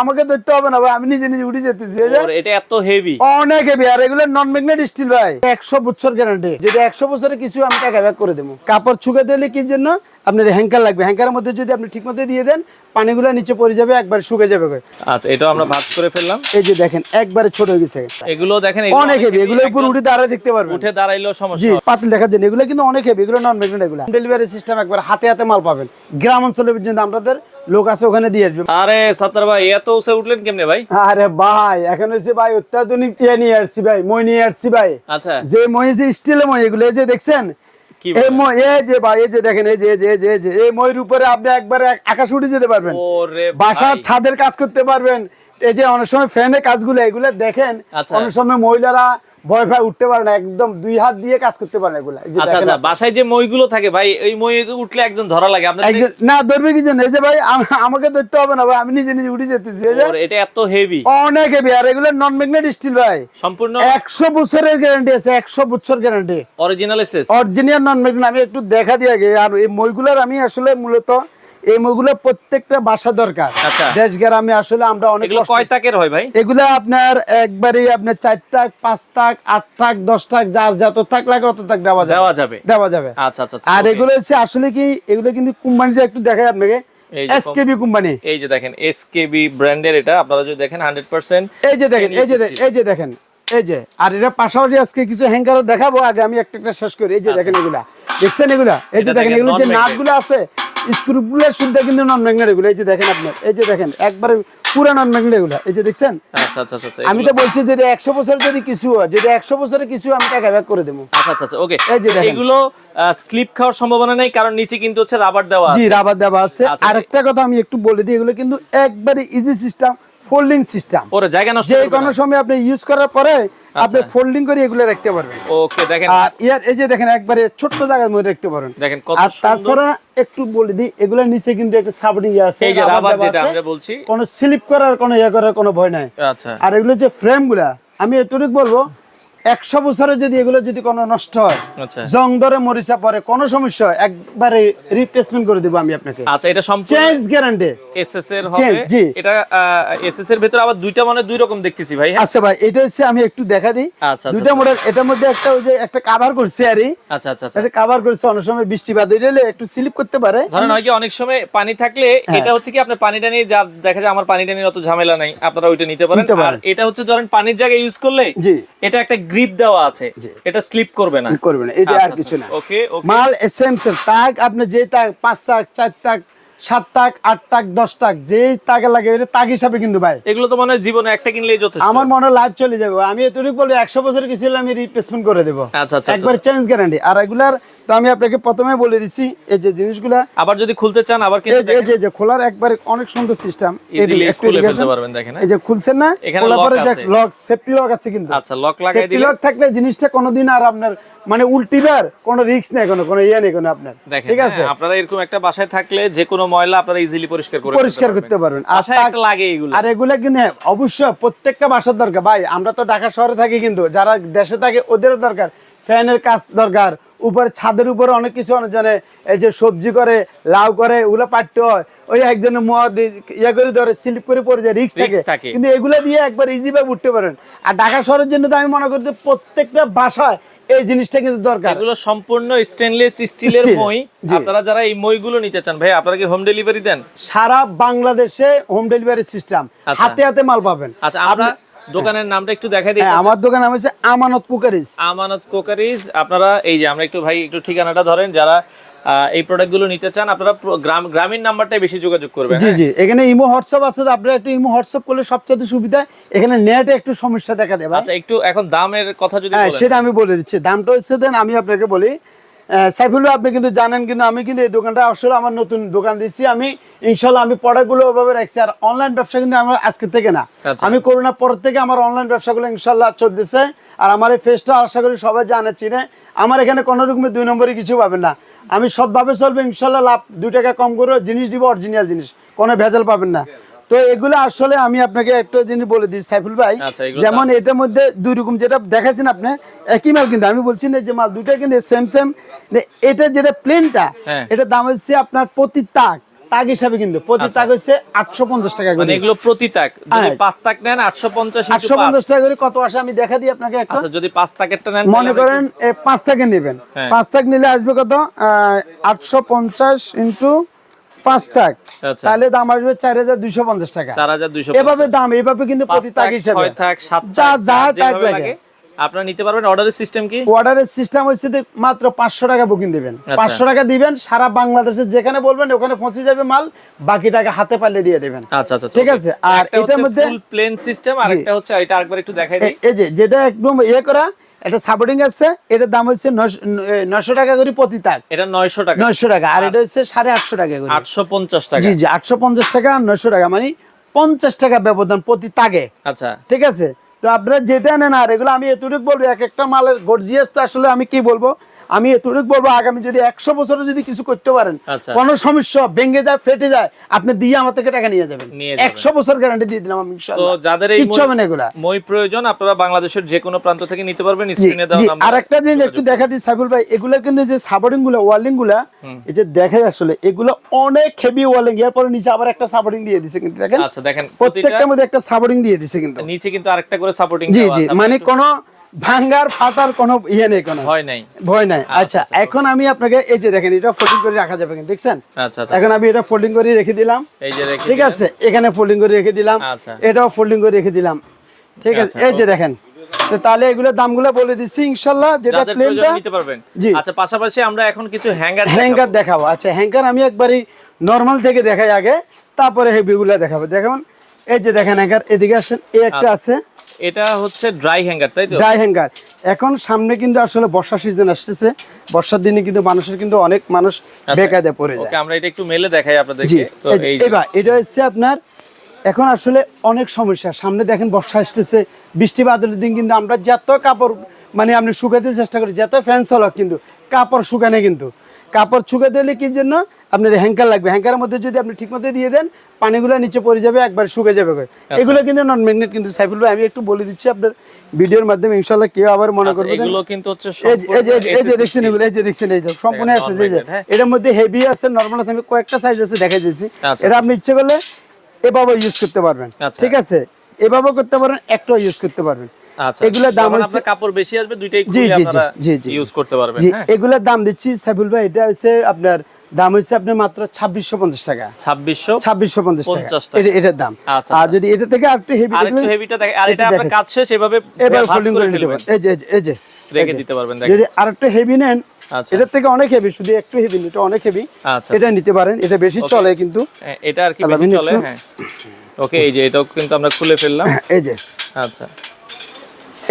আমাকে ধরতে হবে না ভাই আমি নিজে নিজে উঠে যেতেছি এটা এত হেভি অনেক হেভি আর এগুলো নন ম্যাগনেট স্টিল ভাই। একশো বছর গ্যারান্টি যদি একশো বছরে কিছু আমি টাকা ব্যাক করে দেবো। কাপড় শুকে দিলে কি জন্য? আপনার হ্যাঙ্কার লাগবে। হ্যাঙ্কারের মধ্যে যদি আপনি ঠিক মতো দিয়ে দেন পানিগুলো নিচে পড়ে যাবে একবার শুকে যাবে আচ্ছা এটাও আমরা ভাগ করে ফেললাম। এই যে দেখেন একবারে ছোট হয়ে গেছে এগুলো দেখেন অনেক হেভি এগুলো উপর উঠে দাঁড়ায় দেখতে পারবেন। উঠে দাঁড়াইলেও জি সমস্যা পাতিল দেখার জন্য। এগুলো কিন্তু অনেক হেভি এগুলো নন ম্যাগনেট এগুলো ডেলিভারি সিস্টেম একবার হাতে হাতে মাল পাবেন। গ্রাম অঞ্চলে পর্যন্ত আমাদের লোক আছে ওখানে দিয়ে আসবে। আরে সাত্তার ভাই এত উঠে উঠলেন কেমনে ভাই? আরে ভাই এখন হচ্ছে ভাই অত্যাধুনিক ইয়ে নিয়ে আসছি ভাই মই নিয়ে আসছি ভাই। আচ্ছা। যে মই যে স্টিলের মই এগুলো এই যে দেখছেন? কি মই যে ভাই এই যে দেখেন এই যে এই যে এই যে এই ময়ের উপরে আপনি একবারে আকাশ উঠে যেতে পারবেন। বাসার ছাদের কাজ করতে পারবেন। এই যে অনেক সময় ফ্যানের কাজগুলো এগুলো দেখেন। আচ্ছা। অনেক সময় মহিলারা ভয় ভয় উঠতে পারে না একদম দুই হাত দিয়ে কাজ করতে পারে না এগুলো। আচ্ছা আচ্ছা বাসায় যে মইগুলো থাকে ভাই এই মই উঠলে একজন ধরা লাগে। আপনার না ধরবে কি জন্য? এই যে ভাই আমাকে ধরতে হবে না ভাই আমি নিজে নিজে উঠে যেতেছি। এই যে এটা এত হেভি অনেক হেভি আর এগুলো নন ম্যাগনেট স্টিল ভাই। সম্পূর্ণ একশো বছরের গ্যারান্টি আছে একশো বছর guarantee original SS original non magnet আমি একটু দেখা দিয়ে আগে আর এই মইগুলোর আমি আসলে মূলত এই মইগুলো প্রত্যেকটা বাসা দরকার। আচ্ছা। দেশ গ্রামে আসলে আমরা অনেক কয় তাকের হয় ভাই? এগুলো আপনার একবারে আপনার চার টাক পাঁচ টাক আট টাক দশ টাক যার যত টাক লাগে অত টাক দেওয়া যাবে। দেওয়া যাবে। দেওয়া যাবে। আচ্ছা আচ্ছা আচ্ছা, আর এগুলো হচ্ছে আসলে কি এগুলো কিন্তু কোম্পানিটা একটু দেখাই আপনাকে। এই যে এসকেবি কোম্পানি। এই যে দেখেন এসকেবি ব্র্যান্ডের এটা আপনারা যদি দেখেন 100% এই যে দেখেন এই যে এই যে দেখেন এই যে। আর এটা পাশাপাশি আজকে কিছু হ্যাঙ্গারও দেখাবো আগে আমি একটা একটা শেষ করি। এই যে দেখেন এগুলা। দেখছেন এগুলা? এই যে আচ্ছা। দেখেন এগুলো যে। নাটগুলো আছে স্ক্রুগুলো শুদ্ধ কিন্তু নন ম্যাগনেট এগুলো এই যে দেখেন আপনার এই যে দেখেন একবারে পুরো নন ম্যাগনেট এগুলো এই যে দেখছেন আচ্ছা আচ্ছা আচ্ছা আমি তো বলছি যদি একশো বছর যদি কিছু হয় যদি একশো বছরে কিছু আমি টাকা ব্যাক করে দেবো আচ্ছা আচ্ছা ওকে এই যে। এগুলো স্লিপ খাওয়ার সম্ভাবনা নেই কারণ নিচে কিন্তু হচ্ছে রাবার দেওয়া জি। রাবার দেওয়া আছে। আরেকটা কথা আমি একটু বলে দিই এগুলো কিন্তু একবারে ইজি সিস্টেম ফোল্ডিং সিস্টেম। ওরে জায়গা নষ্ট যে কোনো সময় আপনি ইউজ করার পরে আপনি আচ্ছা। ফোল্ডিং করে এগুলো রাখতে পারবেন। ওকে দেখেন। আর ইয়ার এই যে দেখেন একবারে ছোট্ট জায়গার মধ্যে রাখতে পারেন। দেখেন কত আর তাছাড়া একটু বলে দিই এগুলোর নিচে কিন্তু একটা সাবড়ি আছে এই যে রাবার যেটা আমরা বলছি। কোনো স্লিপ করার কোনো ইয়ে করার কোনো ভয় নাই। আচ্ছা। আর এগুলো যে ফ্রেমগুলা আমি এতটুকু বলব একশো বছরে যদি এগুলো যদি কোনো নষ্ট হয় আচ্ছা। জং ধরে মরিচা পরে কোনো সমস্যা একবারে রিপ্লেসমেন্ট করে দেবো আমি আপনাকে। আচ্ছা এটা সম্পূর্ণ চেঞ্জ গ্যারান্টি এসএস এর হবে। জি। এটা এসএস এর ভিতরে আবার দুইটা মানে দুই রকম দেখতেছি ভাই হ্যাঁ? আচ্ছা ভাই এটা হচ্ছে আমি একটু দেখা দিই। আচ্ছা, দুইটা আচ্ছা। মডেল এটার মধ্যে একটা ওই যে একটা কাভার করছে আরই। আচ্ছা আচ্ছা আচ্ছা। এটা কাভার করছে অনেক সময় বৃষ্টি বাদ হইলে একটু স্লিপ করতে পারে। ধরেন হয় কি অনেক সময় পানি থাকলে হ্যাঁ। এটা হচ্ছে কি আপনার পানিটা নিয়ে যা দেখা যায় আমার পানিটা নিয়ে অত ঝামেলা নাই আপনারা ওইটা নিতে পারেন। আর এটা হচ্ছে ধরেন পানির জায়গায় ইউজ করলে জি। এটা একটা গ্রিপ দেওয়া আছে এটা স্লিপ করবে না। করবে না এটা আর কিছু না। ওকে ওকে মাল এসেন্স তাক আপনি যে তাক পাঁচ তাক চার তাক সাত তাক আট তাক দশ তাক যেই তাকে লাগে এটা তাক হিসাবে কিন্তু ভাই। এগুলো তো মনে হয় জীবনে একটা কিনলেই যথেষ্ট। আমার মনে হয় লাইভ চলে যাবে। আমি এতটুকু বলব একশো বছর কিছু হলে আমি রিপ্লেসমেন্ট করে দেবো। আচ্ছা আচ্ছা একবার চেঞ্জ গ্যারান্টি আর এগুলার তো আমি আপনাকে প্রথমে বলে দিচ্ছি এই যে জিনিসগুলা আবার যদি খুলতে চান আবার এই যে- খোলার একবার অনেক সুন্দর সিস্টেম খুলে ফেলতে পারবেন দেখেন হ্যাঁ? এই যে খুলছেন না খোলার পরে যে লক সেফটি লক আছে কিন্তু। আচ্ছা লক লাগাই দিলে লক থাকলে জিনিসটা কোনোদিন আর আপনার মানে উল্টিবার কোনো রিস্ক নেই কোনো কোনো ইয়ে নেই কোনো আপনার। ঠিক আছে? হ্যাঁ, আপনারা এরকম একটা বাসায় থাকলে যে কোনো ময়লা আপনারা ইজিলি পরিষ্কার করে পরিষ্কার করতে পারবেন। তাক- একটা লাগে এগুলো। আর এগুলা কিন্তু হ্যাঁ, অবশ্যই প্রত্যেকটা বাসার দরকার। ভাই আমরা তো ঢাকা শহরে থাকি কিন্তু যারা দেশে থাকে ওদেরও দরকার। ফ্যানের কাজ দরকার উপরে ছাদের উপরে অনেক কিছু অনেক জনে এই যে সবজি করে লাউ করে ওগুলো পাঠতে হয়। ওই একজনের মদ ইয়ে করে ধরে স্লিপ করে পড়ে যায় রিক্স থাকে। কিন্তু এগুলো দিয়ে একবার ইজি ভাবে উঠতে পারেন। আর ঢাকা শহরের জন্য তো আমি মনে করি যে প্রত্যেকটা বাসায় এই জিনিসটা কিন্তু দরকার। এগুলো সম্পূর্ণ স্টেনলেস স্টিলের মই। আপনারা যারা এই মইগুলো নিতে চান ভাই আপনারা কি হোম ডেলিভারি দেন? সারা বাংলাদেশে হোম ডেলিভারি সিস্টেম। হাতে হাতে মাল পাবেন। আচ্ছা আমরা দোকানের নামটা একটু দেখাই দিই। হ্যাঁ আমার দোকান নাম হচ্ছে আমানত কোকারিজ। আমানত কোকারিজ আপনারা এই যে আমরা একটু ভাই একটু ঠিকানাটা ধরেন যারা এই প্রোডাক্টগুলো নিতে চান আপনারা গ্রাম গ্রামীণ নাম্বারটাই বেশি যোগাযোগ করবেন জি হ্যাঁ? জি। এখানে ইমো হোয়াটসঅ্যাপ আছে আপনারা একটু ইমো হোয়াটসঅ্যাপ করলে সবচেয়ে সুবিধা এখানে নেটে একটু সমস্যা দেখা দেবে আচ্ছা একটু এখন দামের কথা যদি হ্যাঁ সেটা আমি বলে দিচ্ছি। দামটা হচ্ছে দেন আমি আপনাকে বলি সাইফুল আপনি কিন্তু জানেন কিন্তু আমি কিন্তু এই দোকানটা আসলে আমার নতুন দোকান দিচ্ছি। আমি ইনশাল্লাহ আমি প্রোডাক্টগুলো ওভাবে রাখছি আর অনলাইন ব্যবসা কিন্তু আমার আজকে থেকে না। আচ্ছা। আমি করোনা পর থেকে আমার অনলাইন ব্যবসাগুলো ইনশাল্লাহ চলতেছে আর আমার এই ফেসটা আশা করি সবাই জানে চিনে। আমার এখানে কোনো রকমের দুই নম্বরে কিছু পাবেন না। আমি সবভাবে চলবে ইনশাল্লাহ লাভ দুই টাকা কম করে জিনিস দিব অরিজিনাল জিনিস। কোনো ভেজাল পাবেন না। তো এগুলো আসলে আমি আপনাকে একটা জিনিস বলে দিই সাইফুল ভাই। আচ্ছা, যেমন এটার মধ্যে দুই রকম যেটা দেখাচ্ছেন আপনি একই মাল কিন্তু আমি বলছি না যে মাল দুইটা কিন্তু সেম সেম এটা যেটা প্লেনটা হ্যাঁ। এটা দাম হচ্ছে আপনার প্রতি তাক তাগ হিসাবে কিন্তু প্রতি তাগ হচ্ছে আটশো পঞ্চাশ টাকা মানে করে এগুলো প্রতি তাক যদি হ্যাঁ। পাঁচ তাক নেন আটশো পঞ্চাশ আটশো পঞ্চাশ টাকা করে কত আসে? আমি দেখা দিই আপনাকে একটা। আচ্ছা যদি পাঁচ তাকেরটা নেন মনে করেন পাঁচ টাকা নেবেন। হ্যাঁ। পাঁচ টাক নিলে আসবে কত? আটশো পঞ্চাশ ইন্টু পাঁচ টাক আচ্ছা। তাহলে দাম আসবে চার হাজার দুইশো পঞ্চাশ টাকা। চার হাজার দুইশো এভাবে দাম এভাবে কিন্তু প্রতি তাক তাক হিসাবে। যা যা তাক লাগে। লাগে। আপনারা নিতে পারবেন। অর্ডারের সিস্টেম কি? অর্ডারের সিস্টেম হচ্ছে মাত্র পাঁচশো টাকা বুকিং দিবেন। আচ্ছা। টাকা দিবেন সারা বাংলাদেশের যেখানে বলবেন ওখানে পৌঁছে যাবে মাল বাকি টাকা হাতে পারলে দিয়ে দেবেন। আচ্ছা আচ্ছা ঠিক আছে, আর এটার মধ্যে- ফুল প্লেন সিস্টেম আর একটা হচ্ছে এটা আরেকবার একটু দেখাই দিই। এ- এই যে যেটা একদম ইয়ে করা এটা সাপোর্টিং আছে এটার দাম হচ্ছে নয়শো টাকা করে প্রতি তাক। এটা নয়শো টাকা। নয়শো টাকা আর এটা হচ্ছে সাড়ে আটশো টাকা করে। আটশো পঞ্চাশ টাকা। জি জি আটশো পঞ্চাশ টাকা আর নয়শো টাকা মানে পঞ্চাশ টাকা ব্যবধান প্রতি তাগে আচ্ছা। ঠিক আছে? তো আপনারা যেটা নেন আর এগুলো আমি এতটুকু বলব এক একটা মালের গর্জিয়াস তো আসলে আমি কি বলব আমি এতটুকু বলব আগামী যদি একশো বছরে যদি কিছু করতে পারেন আচ্ছা। কোনো সমস্যা ভেঙে যায় ফেটে যায় আপনি দিয়ে আমার থেকে টাকা নিয়ে যাবেন। একশো বছর গ্যারান্টি দিয়ে দিলাম আমি তো যাদের এই মই প্রয়োজন আপনারা বাংলাদেশের যে কোনো প্রান্ত থেকে নিতে পারবেন স্ক্রিনে দেওয়া নাম্বার জিনিস একটু দেখা দিই সাইফুল ভাই এগুলো কিন্তু যে সাপোর্টিংগুলো ওয়ার্লিংগুলা এই যে দেখাই আসলে এগুলো অনেক হেভি ওয়ার্লিং এরপরে নিচে আবার একটা সাপোর্টিং দিয়ে দিছে কিন্তু দেখেন। আচ্ছা দেখেন প্রত্যেকটার মধ্যে একটা সাপোর্টিং দিয়ে দিছে কিন্তু। নিচে কিন্তু আরেকটা করে সাপোর্টিং জি জি মানে কোনো ভাঙ্গার ফাটার কোনো ইয়ে নেই কোনো? ভয় নাই। ভয় নাই। আচ্ছা এখন আমি আপনাকে এই যে দেখেন এটা ফোল্ডিং করে রাখা যাবে কিন্তু দেখছেন? আচ্ছা আচ্ছা এখন আমি এটা ফোল্ডিং করে রেখে দিলাম। এই যে ঠিক আছে এখানে ফোল্ডিং করে রেখে দিলাম। আচ্ছা। এটাও ফোল্ডিং করে রেখে দিলাম। ঠিক আছে আচ্ছা, এই যে দেখেন তাহলে এগুলোর দামগুলো বলে দিচ্ছি ইনশাল্লাহ যেটা প্লেনটা নিতে পারবেন। জি। আচ্ছা পাশাপাশি আমরা এখন কিছু হ্যাঙ্গার হ্যাঙ্গার দেখাবো। আচ্ছা হ্যাঙ্গার আমি একবারই নর্মাল থেকে দেখাই আগে তারপরে হেভিগুলো দেখাবো। দেখুন এই যে দেখেন হ্যাঙ্গার এদিকে আসেন এই একটা আচ্ছা। আছে। এটা হচ্ছে ড্রাই হ্যাঙ্গার তাই তো? ড্রাই হ্যাঙ্গার এখন সামনে কিন্তু আসলে বর্ষা সিজন আসতেছে। বর্ষার দিনে কিন্তু মানুষের কিন্তু অনেক মানুষ বেকায়দে পড়ে যায়। ওকে আমরা এটা একটু মেলে দেখাই আপনাদেরকে। তো এই এটা হচ্ছে আপনার এখন আসলে অনেক সমস্যা। সামনে দেখেন বর্ষা আসতেছে বৃষ্টি বাদলের দিন কিন্তু আমরা যত কাপড় মানে আপনি শুকাতে চেষ্টা করি যত ফ্যান চলক কিন্তু কাপড় শুকানে কিন্তু। কাপড় শুকাতে হলে কি জন্য? আপনার হ্যাঙ্কার লাগবে। হ্যাঙ্কারের মধ্যে যদি আপনি ঠিক মতো দিয়ে দেন পানিগুলো নিচে পড়ে যাবে একবার শুকে যাবে আচ্ছা। এগুলো কিন্তু নন ম্যাগনেট কিন্তু সাইফুল ভাই আমি একটু বলে দিচ্ছি আপনার ভিডিওর মাধ্যমে ইনশাল্লাহ কেউ আবার মনে আচ্ছা, করবে এগুলো কিন্তু হচ্ছে এই যে- এই যে- এই এই দেখছেন এগুলো, এই যে দেখছেন এই যে সম্পূর্ণ আছে যে- যে। হ্যাঁ। এটার মধ্যে হেভি আছে নরমাল আছে আমি কয়েকটা সাইজ আছে দেখাই দিয়েছি। আচ্ছা, এটা আপনি ইচ্ছে করলে এভাবে ইউজ করতে পারবেন। ঠিক আছে? এভাবে করতে পারেন একটা ইউজ করতে পারবেন। এগুলোর দাম হচ্ছে- কাপড় বেশি আসবে দুইটাই খুলে জি, জি, আপনারা জি, জি। ইউজ করতে পারবেন হ্যাঁ? এগুলোর দাম দিচ্ছি সাইফুল ভাই এটা হচ্ছে আপনার দাম হচ্ছে আপনার মাত্র ছাব্বিশশো পঞ্চাশ টাকা। ছাব্বিশশো ছাব্বিশশো পঞ্চাশ টাকা। 50 টাকা। এটা- এটার দাম। আচ্ছা, আর যদি এটা থেকে আরেকটু হেভি হেভিটা দেখে আর এটা আপনার কাজ শেষ এভাবে এবার ফোল্ডিং করে করে নিতে ফেলবেন। পারেন। এই যে এই যে, রেখে দিতে পারবেন যদি আরেকটু হেভি নেন আচ্ছা। এটার থেকে অনেক হেভি শুধু একটু হেভি এটা অনেক হেভি আচ্ছা এটা নিতে পারেন এটা বেশি চলে কিন্তু। হ্যাঁ, এটা আর কি বেশি চলে? হ্যাঁ। ওকে এই যে এটাও কিন্তু আমরা খুলে ফেললাম। এই যে। আচ্ছা।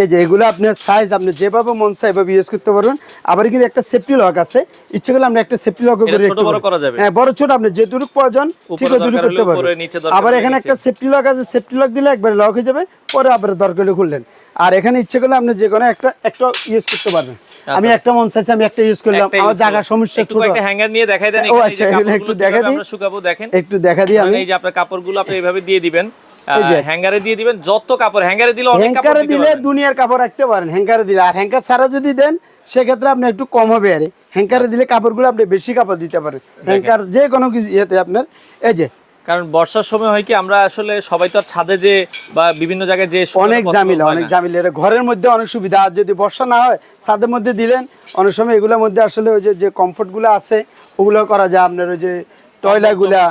এই যে এগুলো আপনার সাইজ আপনি যেভাবে মন চাই এভাবে ইউজ করতে পারবেন। আবার কিন্তু একটা সেফটি লক আছে। ইচ্ছে করলে আমরা একটা সেফটি লক এটা ছোট বড় করা যাবে? হ্যাঁ বড় ছোট আপনি যেটুকু প্রয়োজন ঠিক উপরে ওইটুকু করতে পারবেন। আবার এখানে একটা সেফটি লক আছে সেফটি লক দিলে একবার লক হয়ে যাবে পরে আবার দরকার হলে খুললেন। আর এখানে ইচ্ছে করলে আপনি যে কোনো একটা একটা ইউজ করতে পারবেন। আমি একটা মন চাইছি আমি একটা ইউজ করলাম একটা আমার জায়গা সমস্যা ছোট। কয়েকটা হ্যাঙ্গার নিয়ে দেখাই দেন ও আচ্ছা, একটু দেখা দিই। আমরা শুকাবো দেখেন। একটু দেখা দিই আমি। এই যে আপনার কাপড়গুলো আপনি এইভাবে দিয়ে দিবেন। হ্যাঙ্গারে দিয়ে দিবেন যত কাপড় হ্যাঙ্গারে দিলে অনেক কাপড় দিলে দুনিয়ার কাপড় রাখতে পারেন হ্যাঙ্কারে দিলে। আর হ্যাঙ্কার ছাড়া যদি দেন সেক্ষেত্রে আপনি একটু কম হবে আরে। হ্যাঙ্কারে দিলে কাপড়গুলো আপনি বেশি কাপড় দিতে পারেন হ্যাঙ্কার যে কোনো কিছু ইয়েতে আপনার এই যে কারণ বর্ষার সময় হয় কি আমরা আসলে সবাই তো আর ছাদে যে বা বিভিন্ন জায়গায় যে অনেক জামিলা অনেক না। জামিলা এটা ঘরের মধ্যে অনেক সুবিধা। আর যদি বর্ষা না হয় ছাদের মধ্যে দিলেন অনেক সময় এগুলোর মধ্যে আসলে ওই যে যে কমফোর্টগুলো আছে ওগুলো করা যায়। আপনার ওই যে টয়লাগুলা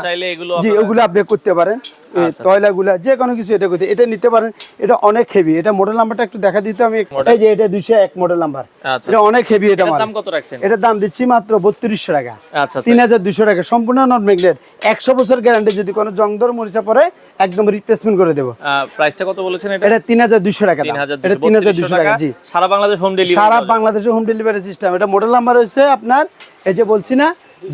জি ওগুলো আপনি করতে পারেন। আচ্ছা। টয়লাগুলা যে কোনো কিছু এটা করতে এটা নিতে পারেন এটা অনেক হেভি এটা মডেল নাম্বারটা একটু দেখা দিতে আমি এই যে এটা দুইশো এক মডেল নাম্বার আচ্ছা এটা অনেক হেভি এটা দাম কত রাখছেন? এটার দাম দিচ্ছি মাত্র বত্রিশশো টাকা। আচ্ছা তিন আচ্ছা হাজার দুশো টাকা। সম্পূর্ণ নন ম্যাগনেট একশো বছর গ্যারান্টি যদি কোনো জংদর মরিচা পরে একদম রিপ্লেসমেন্ট করে দেবো। প্রাইসটা কত বলেছেন এটা? তিন হাজার দুশো টাকা এটা তিন হাজার দুশো টাকা জি। সারা বাংলাদেশ হোম ডেলিভারি সারা বাংলাদেশে হোম ডেলিভারি সিস্টেম এটা মডেল নাম্বার হচ্ছে আপনার এই যে বলছি না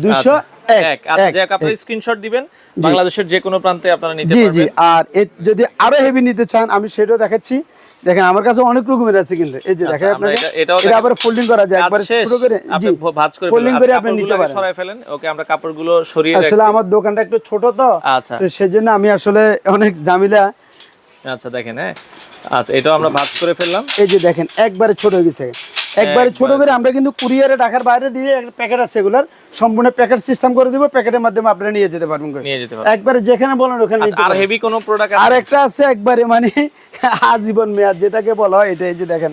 দুশো এক আচ্ছা যাক আপনারা স্ক্রিনশট দিবেন। বাংলাদেশের যে কোনো প্রান্তে আপনারা নিতে জি জি। আর যদি আরও হেভি নিতে চান আমি সেটাও দেখাচ্ছি। দেখেন আমার কাছে অনেক রকমের আছে কিন্তু। এই যে আচ্ছা, দেখেন আপনাকে। এটা- আবার ফোল্ডিং করা যায়। একবার করে জি। ভাঁজ করে ফোল্ডিং করে আপনি নিতে পারেন। সরায় ফেলেন। ওকে আমরা কাপড়গুলো সরিয়ে আসলে আমার দোকানটা একটু ছোট তো। আচ্ছা। তো সেজন্য আমি আসলে অনেক ঝামেলা। আচ্ছা দেখেন হ্যাঁ। আচ্ছা এটাও আমরা ভাঁজ করে ফেললাম। এই যে দেখেন একবারে ছোট হয়ে গেছে। একবারে ছোট করে আমরা কিন্তু কুরিয়ারে ঢাকার বাইরে দিয়ে প্যাকেট আছে এগুলার সম্পূর্ণ প্যাকেট সিস্টেম করে দিব প্যাকেটের মাধ্যমে আপনারা নিয়ে যেতে পারবেন নিয়ে যেতে পারবেন। একবারে যেখানে বলেন ওখানে আচ্ছা, আর হেভি কোনো প্রোডাক্ট আর একটা আছে একবারে মানে আজীবন মেয়াদ যেটাকে বলা হয় এটা এই যে দেখেন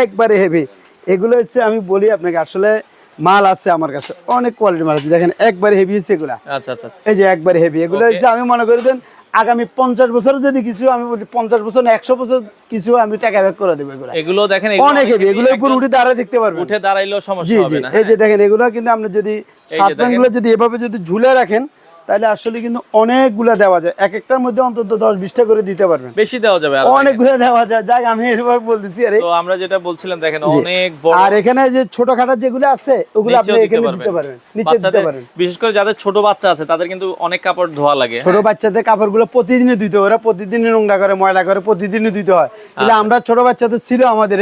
একবারে হেভি এগুলো হচ্ছে আমি বলি আপনাকে আসলে মাল আছে আমার কাছে অনেক কোয়ালিটি মাল আছে। দেখেন একবারে হেভি হচ্ছে এগুলা। আচ্ছা আচ্ছা আচ্ছা। এই যে একবারে হেভি এগুলো হচ্ছে আমি মনে করি দেন আগামী পঞ্চাশ বছর যদি কিছু আমি বলছি পঞ্চাশ বছর একশো বছর কিছু আমি টাকা ব্যাক করে দেবো এগুলো। দেখেন অনেক হেভি এগুলো উপর উঠে দাঁড়ায় দেখতে পারবেন। উঠে দাঁড়াইলেও সমস্যা হবে না এই যে দেখেন এগুলো কিন্তু আপনি যদি শার্ট যদি এভাবে যদি ঝুলে রাখেন তাহলে আসলে কিন্তু অনেকগুলা দেওয়া যায়। এক একটার মধ্যে অন্তত দশ বিশটা করে দিতে পারবেন। বেশি দেওয়া যাবে অনেকগুলো দেওয়া যায়। যাক আমি এরকম বলতেছি আরে। তো আমরা যেটা বলছিলাম দেখেন অনেক বড় আর এখানে যে ছোটখাটো যেগুলো আছে ওগুলো আপনি এখানে দিতে পারবেন। নিচে দিতে পারেন বিশেষ করে যাদের ছোট বাচ্চা আছে তাদের কিন্তু অনেক কাপড় ধোয়া লাগে। ছোট বাচ্চাদের কাপড়গুলো প্রতিদিনই ধুইতে হয়। ওরা প্রতিদিনই নোংরা করে ময়লা করে প্রতিদিনই ধুইতে হয়। কিন্তু আমরা ছোট বাচ্চাদের ছিল আমাদের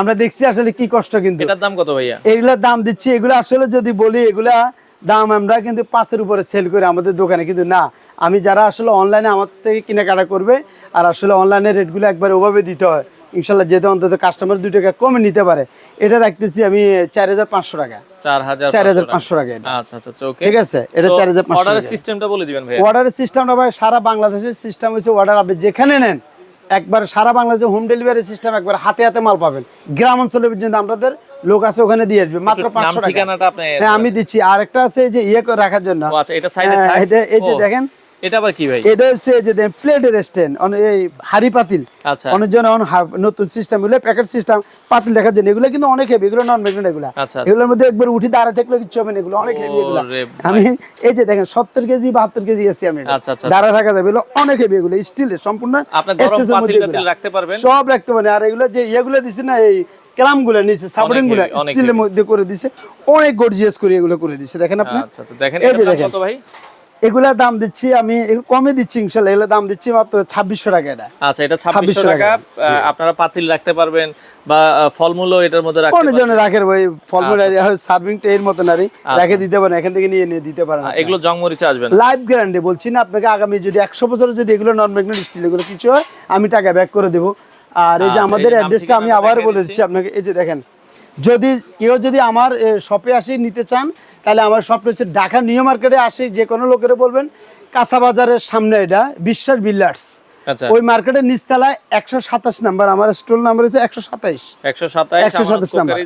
আমরা দেখছি আসলে কি কষ্ট কিন্তু। এটার দাম কত ভাইয়া? এগুলোর দাম দিচ্ছি। এগুলো আসলে যদি বলি এগুলা দাম আমরা কিন্তু পাঁচের উপরে সেল করি আমাদের দোকানে। কিন্তু না আমি যারা আসলে অনলাইনে আমার থেকে কেনাকাটা করবে আর আসলে অনলাইনে রেটগুলো একবার ওভাবে দিতে হয় ইনশাল্লাহ যেতে অন্তত কাস্টমার দুই টাকা কমে নিতে পারে। এটা রাখতেছি আমি চার হাজার পাঁচশো টাকা। চার হাজার পাঁচশো টাকা। আচ্ছা আচ্ছা ঠিক আছে? এটা চার হাজার পাঁচশো অর্ডারের সিস্টেমটা বলে দিবেন অর্ডারের সিস্টেমটা ভাই সারা বাংলাদেশের সিস্টেম হচ্ছে অর্ডার আপনি যেখানে নেন একবার সারা বাংলাদেশে হোম ডেলিভারি সিস্টেম একবার হাতে হাতে মাল পাবেন। গ্রাম অঞ্চলে পর্যন্ত আমাদের লোক আছে ওখানে দিয়ে আসবে মাত্র পাঁচশো টাকা। হ্যাঁ আমি দিচ্ছি। আর একটা আছে যে ইয়ে করে রাখার জন্য। আচ্ছা হ্যাঁ, এটা এই যে দেখেন এটা আবার কি ভাই? এটা হচ্ছে যে প্লেটের স্ট্যান্ড এই হাড়ি পাতিল। আচ্ছা। অনেক নতুন সিস্টেম এগুলো প্যাকেট সিস্টেম পাতিল দেখার জন্য। এগুলো কিন্তু অনেক হেভি এগুলো নন ম্যাগনেট এগুলো। আচ্ছা। এগুলোর মধ্যে একবার উঠি দাঁড়া থাকলে কিছু হবে না এগুলো অনেক হেভি এগুলো। আমি এই যে দেখেন সত্তর কেজি বাহাত্তর কেজি এসি আমি। এটা। আচ্ছা, দাঁড়া থাকা যাবে এগুলো অনেক হেভি এগুলো স্টিলের সম্পূর্ণ রাখতে পারবেন? সব রাখতে পারে আর এগুলো যে ইয়েগুলো দিছে না এই নিচে স্টিলের মধ্যে করে দিছে। অনেক গর্জিয়াস করে এগুলো করে দিছে। দেখেন আপনি? আচ্ছা দেখেন। কত ভাই? এগুলার দাম দিচ্ছি আমি এগুলো কমে দিচ্ছি ইনশাল্লাহ এগুলো দাম দিচ্ছি মাত্র ছাব্বিশশো টাকা এটা আচ্ছা এটা ছাব্বিশশো টাকা। আপনারা পাতিল রাখতে পারবেন বা ফলমূলও এটার মধ্যে রাখতে পারবেন জন্য রাখের ভাই ফলমূল সার্ভিং টা এর মতন আরই আচ্ছা। রেখে দিতে পারেন এখান থেকে নিয়ে নিয়ে দিতে পারেন এগুলো জং মরিচে আসবে না লাইফ গ্যারান্টি বলছি না আপনাকে আগামী যদি একশো বছর যদি এগুলো নন ম্যাগনেট স্টিল এগুলো কিছু হয় আমি টাকা ব্যাক করে দেবো আর এই যে আচ্ছা, আমাদের অ্যাড্রেসটা আমি আবার বলে। দিচ্ছি আপনাকে এই যে দেখেন যদি কেউ যদি আমার শপে আসি নিতে চান তাহলে আমার শপটা হচ্ছে ঢাকা নিউ মার্কেটে আসি যে কোনো লোকেরা বলবেন কাঁচা বাজারের সামনে এটা বিশ্বাস বিল্ডার্স। আচ্ছা। ওই মার্কেটের নিচতলায় একশো সাতাশ নাম্বার আমার স্টোর নাম্বার হচ্ছে একশো সাতাইশ। একশো সাতাইশ 127 নাম্বার,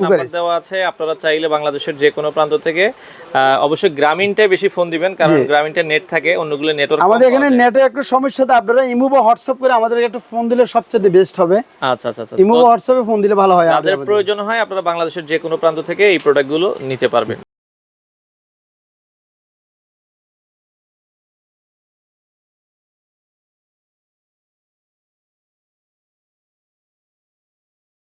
কুকারিজ। দেওয়া আছে আপনারা চাইলে বাংলাদেশের যে কোনো প্রান্ত থেকে অবশ্যই গ্রামীণটাই বেশি ফোন দিবেন কারণ গ্রামীণটা নেট থাকে অন্যগুলো নেটওয়ার্ক আমাদের এখানে নেটে একটু সমস্যা তো আপনারা ইমো বা হোয়াটসঅ্যাপ করে আমাদেরকে একটু ফোন দিলে সবচেয়ে বেস্ট হবে। আচ্ছা আচ্ছা আচ্ছা ইমো বা হোয়াটসঅ্যাপে ফোন দিলে ভালো হয় আমাদের। প্রয়োজন হয় আপনারা বাংলাদেশের যে কোনো প্রান্ত থেকে এই প্রোডাক্টগুলো নিতে পারবেন।